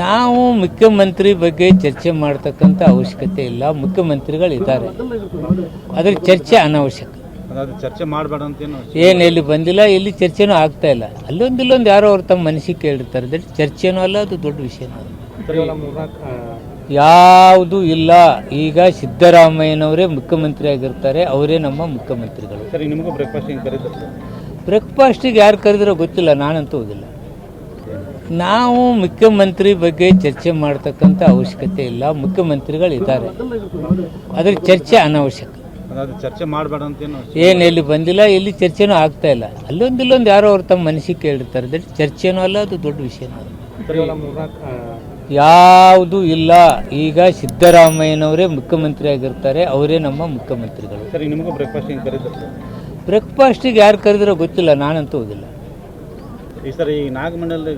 ನಾವು ಮುಖ್ಯಮಂತ್ರಿ ಬಗ್ಗೆ ಚರ್ಚೆ ಮಾಡ್ತಕ್ಕಂಥ ಅವಶ್ಯಕತೆ ಇಲ್ಲ. ಮುಖ್ಯಮಂತ್ರಿಗಳು ಇದ್ದಾರೆ ಅದ್ರ ಚರ್ಚೆ ಅನಾವಶ್ಯಕ. ಚರ್ಚೆ ಮಾಡಬೇಡ ಅಂತ ಏನು ಎಲ್ಲಿ ಬಂದಿಲ್ಲ ಎಲ್ಲಿ ಚರ್ಚೆನೂ ಆಗ್ತಾ ಇಲ್ಲ. ಅಲ್ಲೊಂದು ಇಲ್ಲೊಂದು ಯಾರೋ ಅವ್ರು ತಮ್ಮ ಮನಸ್ಸಿಗೆ ಕೇಳಿರ್ತಾರೆ. ದಟ್ ಚರ್ಚೆನೂ ಅಲ್ಲ ಅದು ದೊಡ್ಡ ವಿಷಯ ಯಾವುದು ಇಲ್ಲ. ಈಗ ಸಿದ್ದರಾಮಯ್ಯನವರೇ ಮುಖ್ಯಮಂತ್ರಿ ಆಗಿರ್ತಾರೆ. ಅವರೇ ನಮ್ಮ ಮುಖ್ಯಮಂತ್ರಿಗಳು. ಬ್ರೇಕ್ಫಾಸ್ಟಿಗೆ ಯಾರು ಕರೆದಿರೋ ಗೊತ್ತಿಲ್ಲ. ನಾನಂತೂ ಹೋಗಿಲ್ಲ. ನಾವು ಮುಖ್ಯಮಂತ್ರಿ ಬಗ್ಗೆ ಚರ್ಚೆ ಮಾಡ್ತಕ್ಕಂಥ ಅವಶ್ಯಕತೆ ಇಲ್ಲ. ಮುಖ್ಯಮಂತ್ರಿಗಳು ಇದ್ದಾರೆ ಅದ್ರ ಚರ್ಚೆ ಅನಾವಶ್ಯಕ. ಚರ್ಚೆ ಮಾಡಬೇಡ ಏನು ಎಲ್ಲಿ ಬಂದಿಲ್ಲ ಎಲ್ಲಿ ಚರ್ಚೆನೂ ಆಗ್ತಾ ಇಲ್ಲ. ಅಲ್ಲೊಂದು ಇಲ್ಲೊಂದು ಯಾರೋ ಅವ್ರು ತಮ್ಮ ಮನಸ್ಸಿಗೆ ಕೇಳಿರ್ತಾರೆ. ದಟ್ ಚರ್ಚೆನೂ ಅಲ್ಲ ಅದು ದೊಡ್ಡ ವಿಷಯನೂ ಅಲ್ಲ. ಯಾವುದು ಇಲ್ಲ. ಈಗ ಸಿದ್ದರಾಮಯ್ಯನವರೇ ಮುಖ್ಯಮಂತ್ರಿ ಆಗಿರ್ತಾರೆ. ಅವರೇ ನಮ್ಮ ಮುಖ್ಯಮಂತ್ರಿಗಳು. ಬ್ರೇಕ್ಫಾಸ್ಟಿಗೆ ಯಾರು ಕರೆದಿರೋ ಗೊತ್ತಿಲ್ಲ. ನಾನಂತೂ ಹೋಗಿಲ್ಲ. ಈ ಸರ್ ಈ ನಾಗಮಂಡಲದ